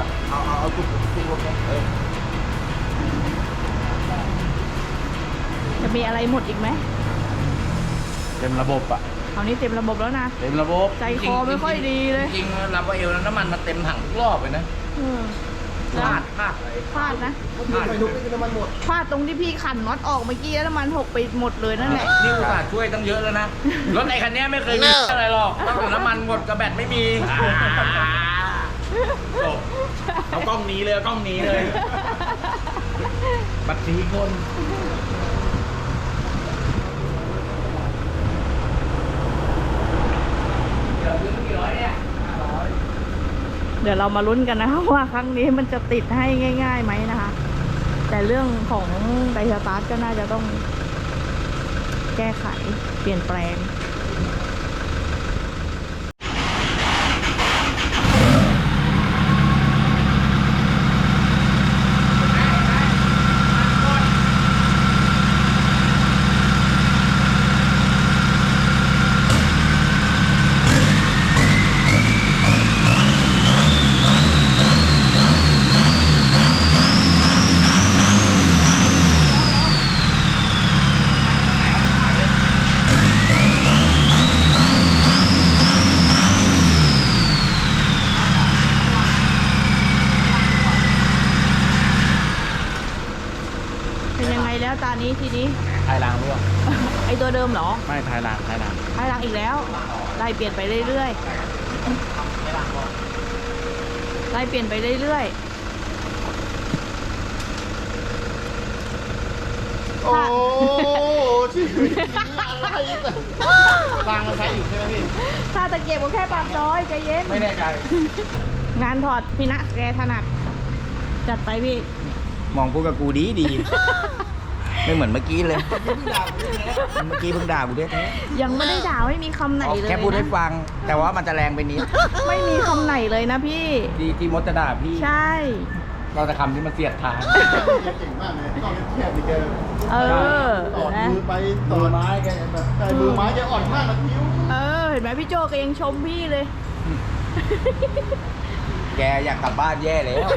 อเอาเอาเอาทุกทุกรถเลยเออจะมีอะไรหมดอีกไหมเต็มระบบอะคราวนี้เต็มระบบแล้วนะ เต็มระบบใจคอไม่ค่อยดีเลยจริงๆลำว่าเอลน้ำมันมาเต็มถังทุกรอบเลยนะเออพลาดพลาดอะไรพลาดนะพลาดไปนุกนี่น้ำมันหมดพลาดตรงที่พี่ขันน็อตออกเมื่อกี้แล้วน้ำมันหกไปหมดเลยนั่นแหละนี่อุตส่าห์ช่วยตั้งเยอะแล้วนะรถไอ้คันนี้ไม่เคยมีอะไรหรอกตั้งแต่น้ำมันหมดกระแบตไม่มีจบ เอากล้องหนี้เลยเอากล้องหนี้เลย บัตรสีคนเดี๋ยวเรามาลุ้นกันนะคะว่าครั้งนี้มันจะติดให้ง่ายๆไหมนะคะ แต่เรื่องของไดสตาร์ทก็น่าจะต้องแก้ไขเปลี่ยนแปลง นนี้ทีนี้ ทายรางร่วง ไอตัวเดิมเหรอไม่ทายรางทายรางท้ายหลังอีกแล้วไล่เปลี่ยนไปเรื่อยๆไล่เปลี่ยนไปเรื่อยโอ้ชีวิตอะไรรางเราใช้อยู่ใช่ไหมพี่ ๆถ้าตะเกียบก็แค่ปากซอยใจเย็น ไม่แน่ใจ งานถอดพี่นะแกถนัด จัดไปพี่ มองพวกกับกูดีดี ไม่เหมือนเมื่อกี้เลย เมื่อกี้เพิ่งด่ากูแท้ยังไม่ได้ด่าไม่มีคำไหนเลยแค่พูดให้นะฟัง แต่ว่ามันจะแรงไปนิดไม่มีคำไหนเลยนะพี่ ที่ที่มดจะด่าพี่ ใช่ เราจะคำที่มันเสียดทาง เก่งมากเลยต้องแคบๆนี่แกเออตอดนะมือไปตอดไม้แกแบบใช่มือไม้แกอ่อนมากนะคิ้ว เออ เห็นไหมพี่โจก็ยังชมพี่เลย แกอยากกลับบ้านแย่แล้ว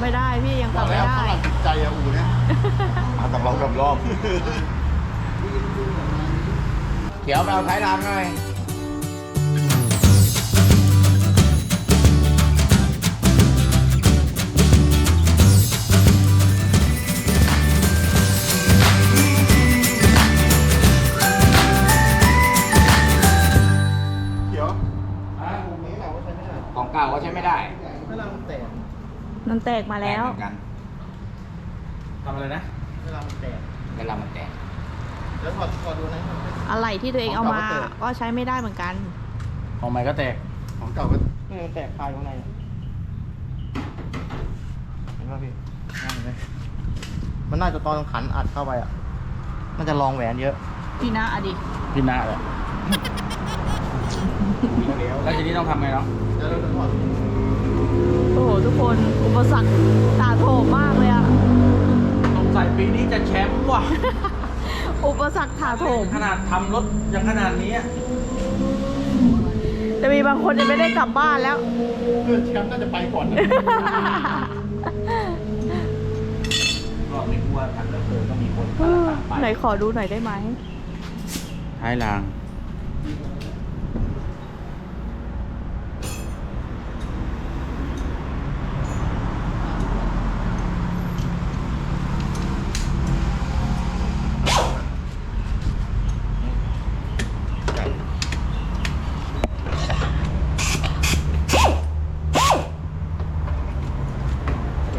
ไม่ได้พี่ยังบกอลับกไม่แล้วได้ ฝรั่งจิตใจอะอูเนี่ย เอากับเรากับรอบเดี๋ยวไปเอาท้ายรางหน่อยเดี๋ยวมุมนี้เราก็ใช้ไม่ได้ของเก่าก็ใช้ไม่ได้ไม่ลามันแตกมันแตกมาแล้วเหมือนกันทำอะไรนะ ไม่ลามันแตกเวลามันแตก แล้วถอดถอดดูนะอะไรที่ตัวเองเอามาของเก่าก็แตกก็ใช้ไม่ได้เหมือนกัน ของใหม่ก็แตก ของเก่าก็นี่มันแตกคายข้างในเห็นป่ะพี่นั่นเลยมันน่าจะตอนขันอัดเข้าไปอะน่าจะลองแหวนเยอะพี่นะอดีพี่นาเลยแล้วทีนี้ต้องทำไงเนาะเดี๋ยวเราจะถอด โอ้โหทุกคน อุปสรรคตาโถมมากเลยอะ สงสัยปีนี้จะแชมป์ว่ะ อุปสรรคถาโถม ขนาดทำรถยังขนาดนี้อะจะมีบางคนยังไม่ได้กลับบ้านแล้ว เพื่อนแชมป์น่าจะไปก่อนนะรอบนี้กลัวทันแล้วเออต้องมีคนเออตามไปไหนขอดูหน่อยได้ไหมท้ายราง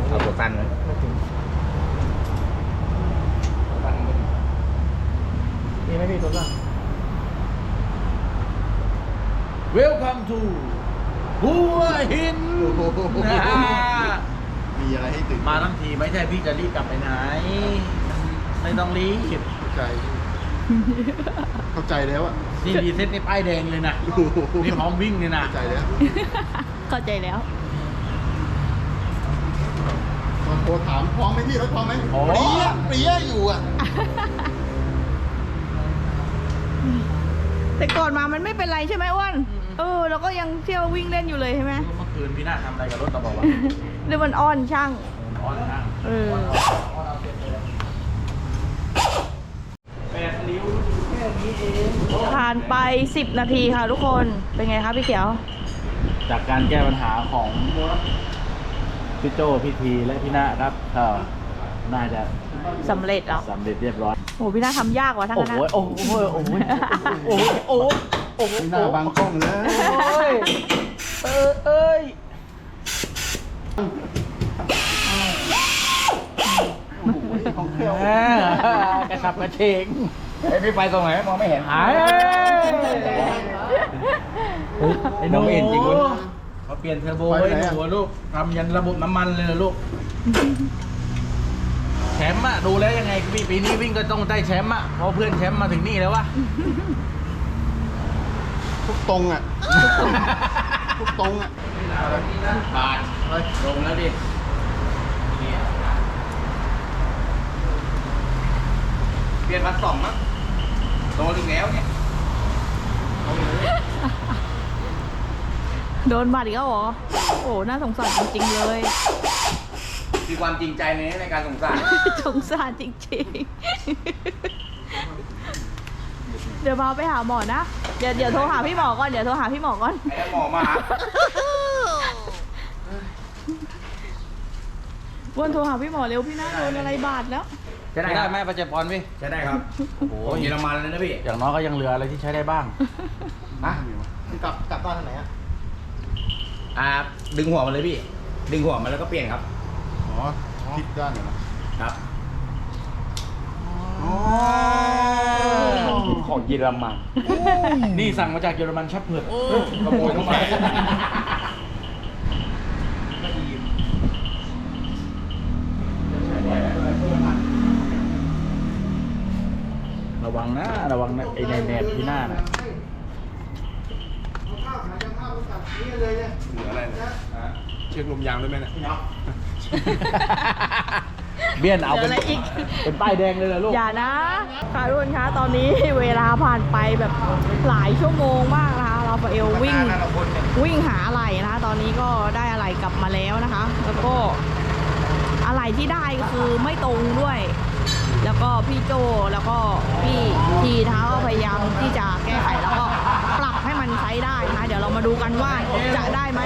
เอาตัวสั้นเลย มีไหมพี่ตัวนั้น เวลคัมทูหัวหินนะฮะมีอะไรให้ตื่นมาทั้งทีไม่ใช่พี่จะรีบกลับไปไหน ไม่ต้องรีบเข้าใจ เข้าใจแล้วอะ นี่รีเซ็ตนี่ป้ายแดงเลยนะ นี่พร้อมวิ่งเลยนะ เข้าใจแล้ว เข้าใจแล้วตอนโทรถามพร้อมไหมพี่รถพร้อมไหมเปรี้ยเปรี้ยอยู่อะแต่แต่ก่อนมามันไม่เป็นไรใช่ไหมอ้วน เออเราก็ยังเที่ยววิ่งเล่นอยู่เลยใช่ไหมเมื่อคืนพี่นาทำอะไรกับรถเราบอกว่าหรือมันอ้อนช่างร้อนนะเออแปดนิ้วแค่นี้เองผ่านไป 10 นาทีค่ะทุกคนเป็นไงคะพี่เขียว จากการแก้ปัญหาของพี่โจพี่ทีและพี่นาครับก็น่าจะสำเร็จแล้วสำเร็จเรียบร้อยโหพี่น่าทำยากกว่าทั้งโอ้นั้นโหนะโอ้โหโอ้โหโอ้โหโอ้โหโอ้โหหน้าบางกล้องเลยโอ้ยเออเอ้ยของเที่ยวแหมกระสับกระเฉงไอ้พี่ไปตรงไหนมองไม่เห็นหายไอ้หนูมองไม่เห็นจริงเว้ยเขาเปลี่ยนเทอร์โบให้หนูอะลูกทำยันระบบน้ำมันเลยเหรอลูกแชมป์อะดูแล้วยังไงปีปีนี้วิ่งก็ต้องได้แชมป์อะเพราะเพื่อนแชมป์มาถึงนี่แล้ววะทุก ตรงอะ ทุกตรงอะบาทลงแล้วดิเปลี่ยนมาสองมั้งโดนอีกแล้วเนี่ยโดนบาดอีกแล้วเหรอ โอ้ น่าสงสารจริงๆเลยคือความจริงใจในในการสงสาร สงสารจริงๆ เดี๋ยวพาไปหาหมอนะ เดี๋ยวเดี๋ยวโทรหาพี่หมอก่อน เดี๋ยวโทรหาพี่หมอก่อน ไอ้หมอมาหาวนโทรหาพี่หมอเร็วพี่น่าโดนอะไรบาดแล้วจะได้ไหมประเจพรพี่จะได้ครับโอ้โหเยอรมันเลยนะพี่อย่างน้อยก็ยังเหลืออะไรที่ใช้ได้บ้างฮะกลับกลับบ้านทางไหนอะอ่าดึงหัวมันเลยพี่ ดึงหัวมันแล้วก็เปลี่ยนครับ อ๋อทิศด้านเหรอครับ อ๋อ ของเยอรมัน นี่สั่งมาจากเยอรมันชับเผือกขโมยเข้ามาระวังนะ ระวังนะไอ้ในแนบที่หน้านะเหลืออะไรเนี่ยเชือกลมยางด้วยไหมเนี่ยเบี้ยนเอาเป็นเดี๋ยวอะไรอีกเป็นป้ายแดงเลยเหรอลูก อย่านะ ค่ะทุกคนคะ ตอนนี้เวลา ผ่านไปแบบหลายชั่วโมงมากนะคะเราเอลวิ่งวิ่งหาอะไรนะคะ ตอนนี้ก็ได้อะไรกลับมาแล้วนะคะ แล้วก็อะไรที่ได้ก็คือไม่ตรงด้วย แล้วก็พี่โจแล้วก็พี่ทีนะคะก็พยายามที่จะแก้ไขแล้วก็ปรับให้มันใช้ได้นะคะเดี๋ยวเรามาดูกันว่าจะได้ไหม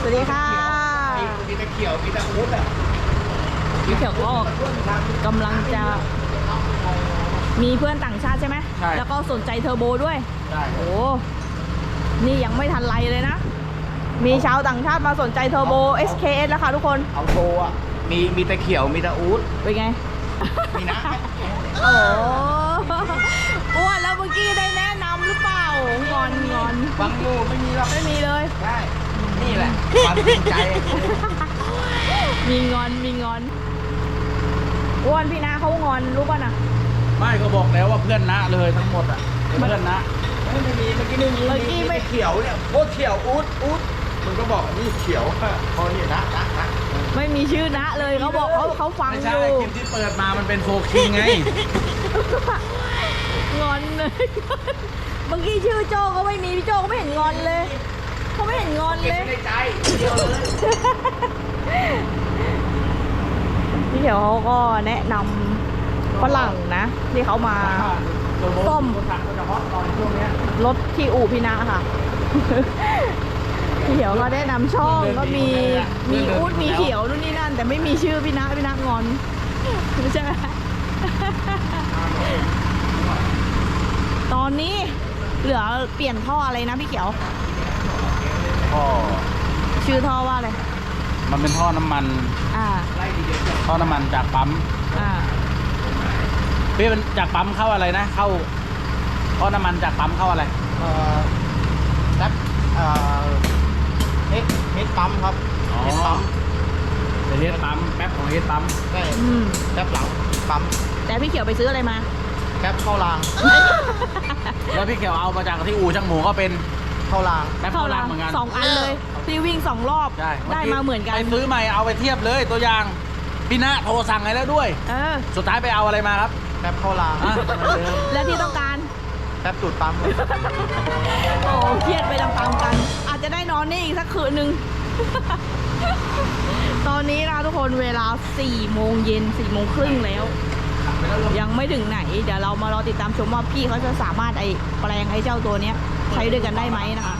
สวัสดีค่ะมีตะเขียวมีตะคุดอะพี่เขียวก็กำลังจะ มีเพื่อนต่างชาติใช่ไหมใช่ แล้วก็สนใจเทอร์โบด้วยใช่โอ้นี่ยังไม่ทันไรเลยนะ มีชาวต่างชาติมาสนใจเทอร์โบ SKS แล้วค่ะทุกคน เอาโตอะ มีมีตะเขียวมีตะอูดเป็นไง มีนะ โอ้อ้วนแล้วเมื่อกี้ได้แนะนำหรือเปล่า งอนงอนบางอยู่ไม่มีหรอกไม่มีเลยใช่นี่แหละ ความจริงใจ มีงอนมีงอนอ้วนพี่นาเขางอนรู้ป่ะนะ ไม่ก็บอกแล้วว่าเพื่อนนะเลยทั้งหมดอะเป็นเพื่อนนะไม่มีเมื่อกี้ไม่มีเมื่อกี้ไม่เขียวเนี่ยโคตรเขียวอูดอูดมึงก็บอกนี่เขียวพอนี่นะนะนะไม่มีชื่อนะเลยเขาบอกเขาเขาฟังไม่อใช่ยู่คลิปที่เปิดมามันเป็นโฟคิงไงงอนเลยเมื่อกี้ชื่อโจก็ไม่มีพี่โจก็ไม่เห็นงอนเลยเขาไม่เห็นงอนเก็บเลยไว้ในใจเดียวเลยพี่เขียวเขาก็แนะนำ ฝรั่งนะ ที่เขามาส้มรถที่อู่พี่นาค่ะพี่เขียวก็แนะนำช่องก็มีมีอูดมีเขียวนู่นนี่นั่น แต่ไม่มีชื่อพี่นาพี่นางอนใช่ไหมตอนนี้เหลือเปลี่ยนท่ออะไรนะพี่เขียวท่อชื่อท่อว่าอะไรมันเป็นท่อน้ำมันอ่าท่อน้ำมันจากปั๊มอ่า พี่มันจากปั๊มเข้าอะไรนะ เข้าท่อน้ำมันจากปั๊มเข้าอะไรเอ่อแท็บเอ่อเฮ็ดเฮ็ดปั๊มครับอ๋อเฮ็ดปั๊มเป็นเฮดปั๊มแป๊บของเฮดปั๊มใช่อืมแท็บหลังปั๊มแต่พี่เขียวไปซื้ออะไรมา แท็บเข้ารางแล้วพี่เขียวเอามาจากที่อู่ช่างหมูก็เป็นเข้ารางแป๊บเข้าเข้ารัรังเหมือนกันสองอันเลยพี่วิ่งสองรอบใช่ได้มาเหมือนกันไปซื้อใหม่เอาไปเทียบเลยตัวอย่างพี่ณโทรสั่งให้แล้วด้วย เออ สุดท้ายไปเอาอะไรมาครับ แท็บเข้ารางอะเหมือนเดิมแล้วที่ต้องการ แป๊บตูดปั๊มเลยโอ้เครียดไปตามๆกัน อาจจะได้นอนนี่อีกสักคืนหนึ่ง ตอนนี้นะทุกคนเวลา4โมงเย็น4โมงครึ่งแล้ว ยังไม่ถึงไหน เดี๋ยวเรามารอติดตามชมว่าพี่เขาจะสามารถไอ้แปลงไอ้เจ้าตัวเนี้ยใช้ด้วยกันได้ไหมนะคะ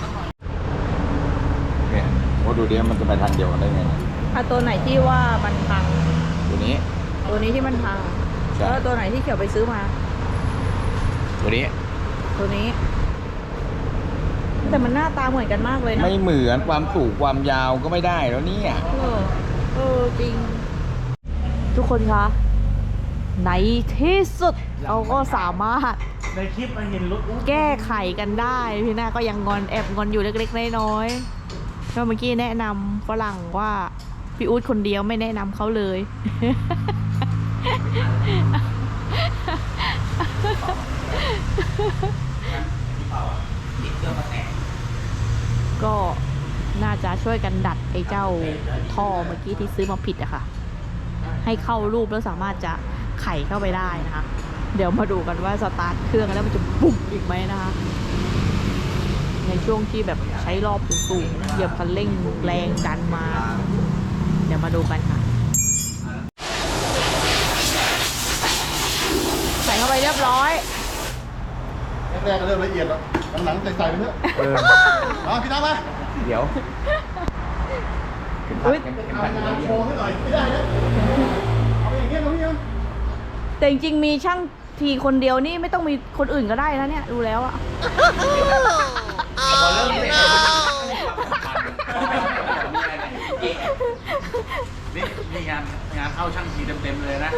เนี่ยว่าดูดิมันจะไปทางเดียวกันได้ไงเนี่ยถ้าตัวไหนที่ว่ามันพัง ตัวนี้ ตัวนี้ที่มันพัง ใช่ แล้วตัวไหนที่เขียวไปซื้อมา ตัวนี้ตัวนี้ แต่มันหน้าตาเหมือนกันมากเลยนะไม่เหมือนความสูงความยาวก็ไม่ได้แล้วเนี่ยเออเออจริง ทุกคนคะในที่สุดเราก็สามารถ ในคลิปมันเห็นรถอู้แก้ไขกันได้ พี่นาก็ยังงอนแอบงอนอยู่เล็กๆน้อยๆก็เมื่อกี้แนะนำฝรั่งว่า พี่อู๊ดคนเดียวไม่แนะนำเขาเลย ก็น่าจะช่วยกันดัดไอ้เจ้าท่อเมื่อกี้ที่ซื้อมาผิดอะค่ะ ให้เข้ารูปแล้วสามารถจะไขเข้าไปได้นะคะ เดี๋ยวมาดูกันว่าสตาร์ทเครื่องแล้วมันจะบุ่มอีกไหมนะคะ ในช่วงที่แบบใช้รอบสูงๆเหยียบคันเร่งแรงดันมา เดี๋ยวมาดูกันค่ะ ใส่เข้าไปเรียบร้อย รกๆก็เริ่มละเอียดแล้วหลังๆใส่ๆไปเถอะเออเอาพี่น้ำมาเดี๋ยวอุ๊ยเข็มขัดเอาเข็มขัดโชว์ให้หน่อยไม่ได้นะเอาไปอย่างเงี้ยตรงนี้นะแต่จริงๆมีช่างทีคนเดียวนี่ไม่ต้องมีคนอื่นก็ได้นะเนี่ยดูแล้วอะพอเริ่มเสร็จแล้วนี่มีงานงานเข้าช่างทีเต็มๆเลยนะ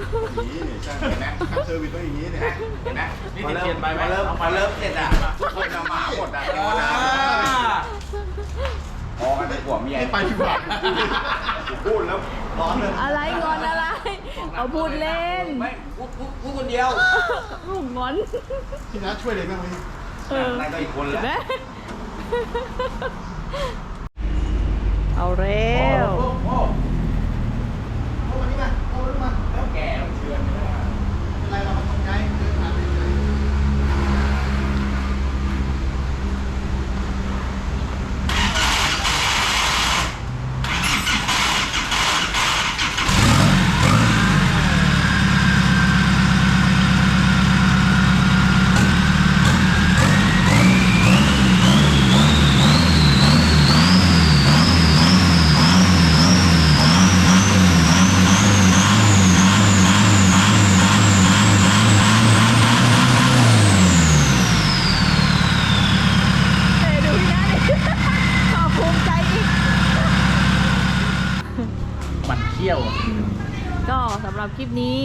นี่ช่างเห็นไหมช่างเซอร์วิสต้องอย่างนี้เนี่ยเห็นไหมนี่ติดเทียนไปไหมพอเริ่มพอเริ่มเสร็จอะทุกคนเอาหมาหมดอะเทวดาพอกันเป็นผัวเมียให้ไปดีกว่าพูดแล้วร้อนเลยอะไรงอนอะไรเอาพูดเล่นไม่พูดพูดพูดคนเดียวงอนพี่น้าช่วยเลยไหมวันนี้เออนายก็อีกคนแหละแม่เอาเร็ว โอ้โห เอาวันนี้มาเอาวันนี้มา แล้วแก่ต้องเชื่อไม่ได้ เป็นไรเรามาทำไงเดินผ่านไปเฉย เอ้ยดูพี่นะดิขอบภูมิใจอีก มันเที่ยว ก็สำหรับคลิปนี้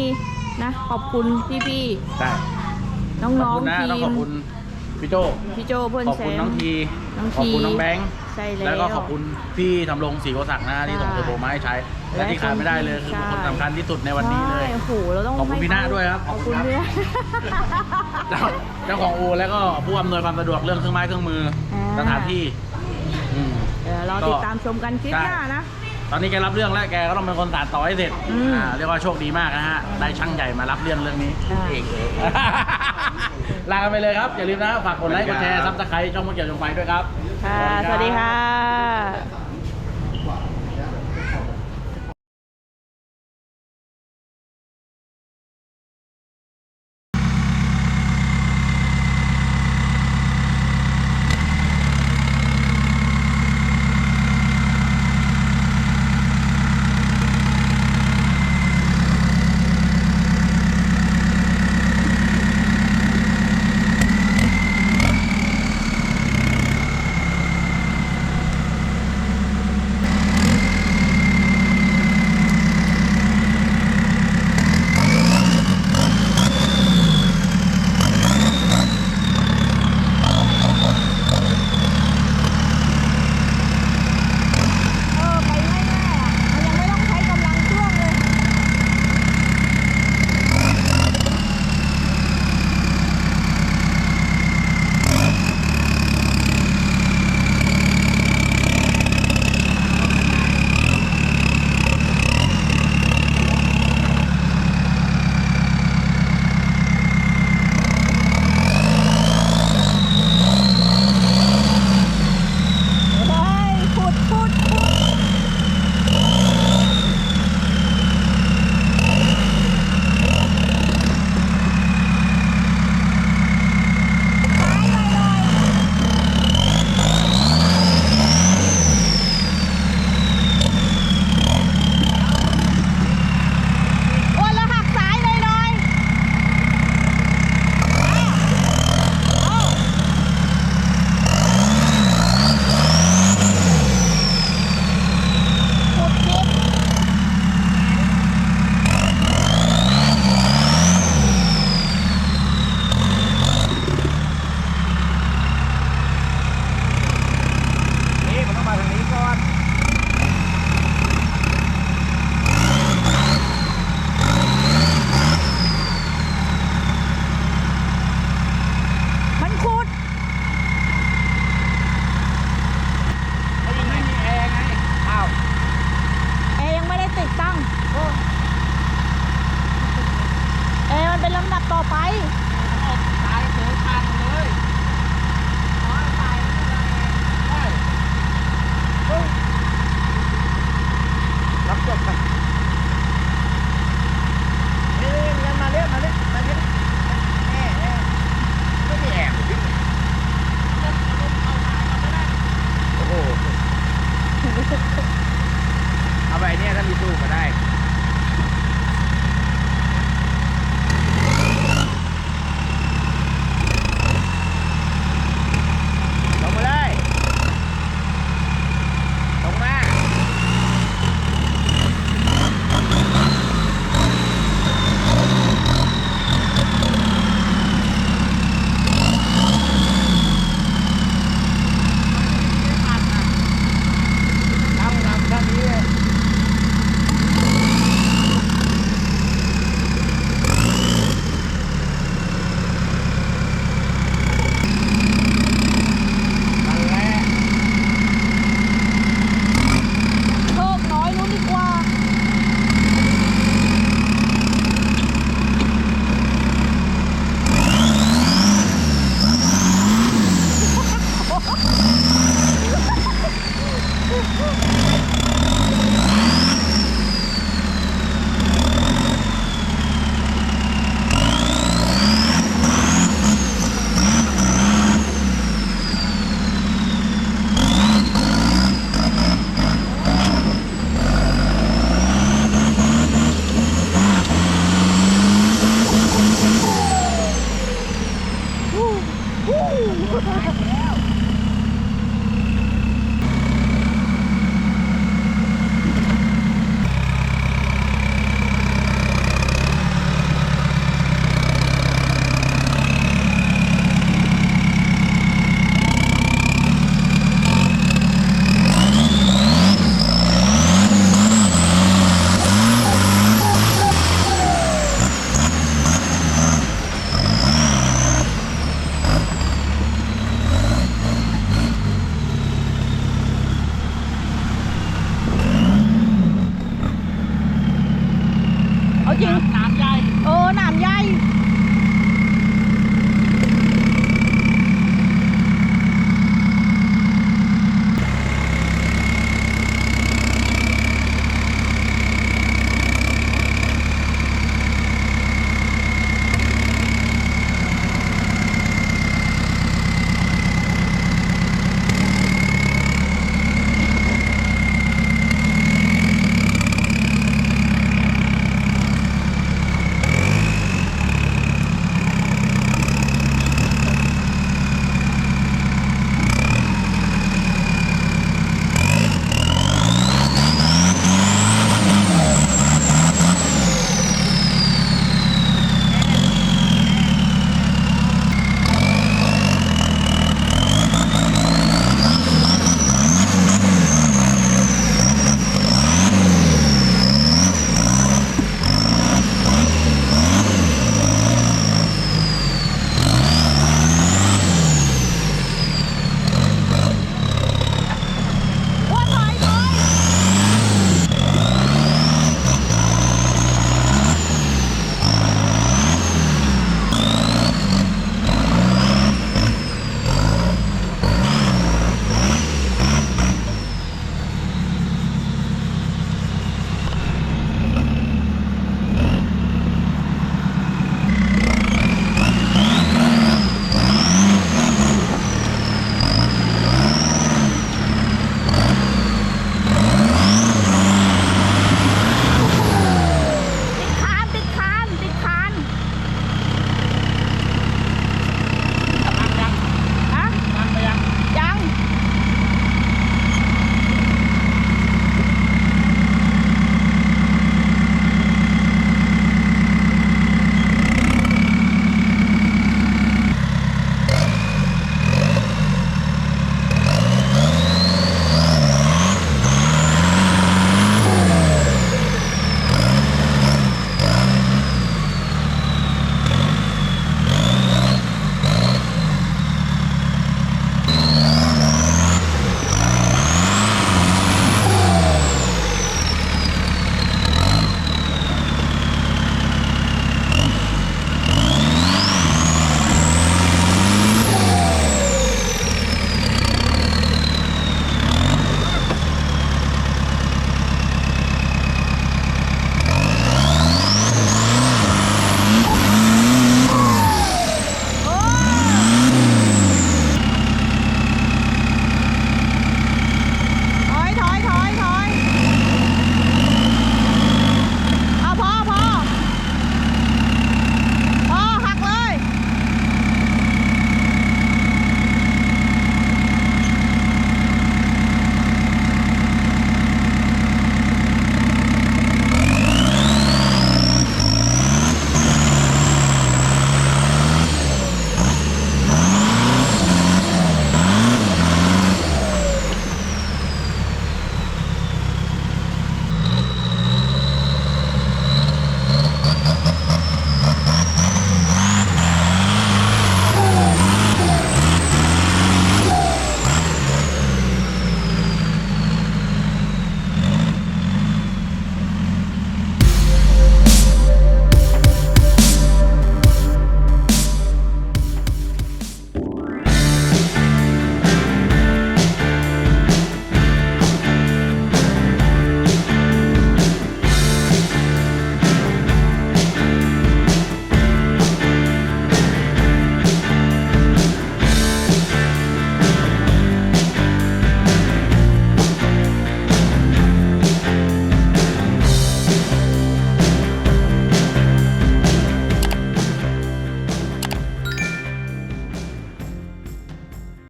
นะ ข อบคุณพี่ได้ๆขน้อบองคุณๆนะทีต้องขอบมคุณพี่โจพี่โจเพื่อนขอบแซคุณมน้องทีน้องขอบคุณทีน้องแบงค์ใช่แล้ว แล้วก็ขอบคุณพี่ทำรงศรีโกศักดิ์นะที่ส่งใช่เทอร์โบมาให้ใช้และที่ขาดไม่ได้เลยคือใช่คนสำคัญที่สุดในวันนี้เลย ใช่โอ้โหเราต้องขอบคุณให้พี่นาด้วยครับขอบคุณพี่นาเจ้าเจ้าของอูแล้วก็ผู้อำนวยความสะดวกเรื่องเครื่องไม้เครื่องมืออ่าสถานที่อืม เดี๋ยวเราติดตามชมกันคลิปหน้านะ ตอนนี้แกรับเรื่องแล้วแกก็ต้องเป็นคนสานต่อให้เสร็จอืม อ่าเรียกว่าโชคดีมากนะฮะได้ช่างใหญ่มารับเรื่องเรื่องนี้อ่าเองเออลากันไปเลยครับ อย่าลืมนะฝากกดไลค์กดแชร์ซับสไครต์ช่องมะเกี่ยวจงไฟด้วยครับ ค่ะ สวัสดีค่ะ Yeah.